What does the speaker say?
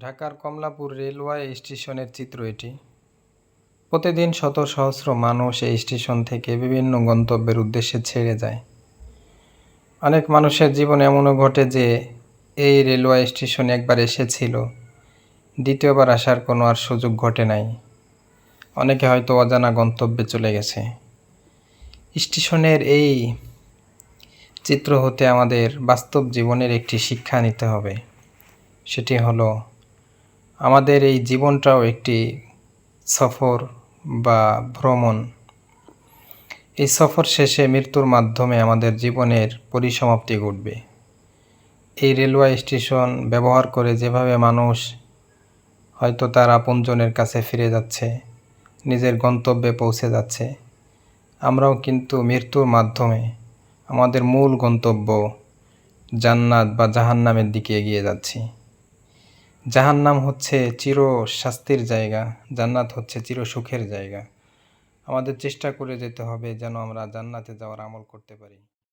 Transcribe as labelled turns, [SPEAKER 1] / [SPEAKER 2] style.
[SPEAKER 1] ঢাকার কমলাপুর রেলওয়ে স্টেশনের চিত্র এটি। প্রতিদিন শত সহস্র মানুষ এই স্টেশন থেকে বিভিন্ন গন্তব্যের উদ্দেশ্যে ছেড়ে যায়। অনেক মানুষের জীবন এমনও ঘটে যে এই রেলওয়ে স্টেশনে একবার এসেছিল, দ্বিতীয়বার আসার কোনো আর সুযোগ ঘটে নাই। অনেকে হয়তো অজানা গন্তব্যে চলে গেছে। স্টেশনের এই চিত্র হতে আমাদের বাস্তব জীবনের একটি শিক্ষা নিতে হবে। সেটি হলো আমাদের এই জীবনটাও একটি সফর বা ভ্রমণ। এই সফর শেষে মৃত্যুর মাধ্যমে আমাদের জীবনের পরিসমাপ্তি ঘটবে। এই রেলওয়ে স্টেশন ব্যবহার করে যেভাবে মানুষ হয়তো তার আপনজনের কাছে ফিরে যাচ্ছে, নিজের গন্তব্যে পৌঁছে যাচ্ছে, আমরাও কিন্তু মৃত্যুর মাধ্যমে আমাদের মূল গন্তব্য জান্নাত বা জাহান্নামের দিকে এগিয়ে যাচ্ছি। জাহান্নাম হচ্ছে চির শাস্তির জায়গা, জান্নাত হচ্ছে চির সুখের জায়গা। আমাদের চেষ্টা করে যেতে হবে যেন আমরা জান্নাতে যাওয়ার আমল করতে পারি।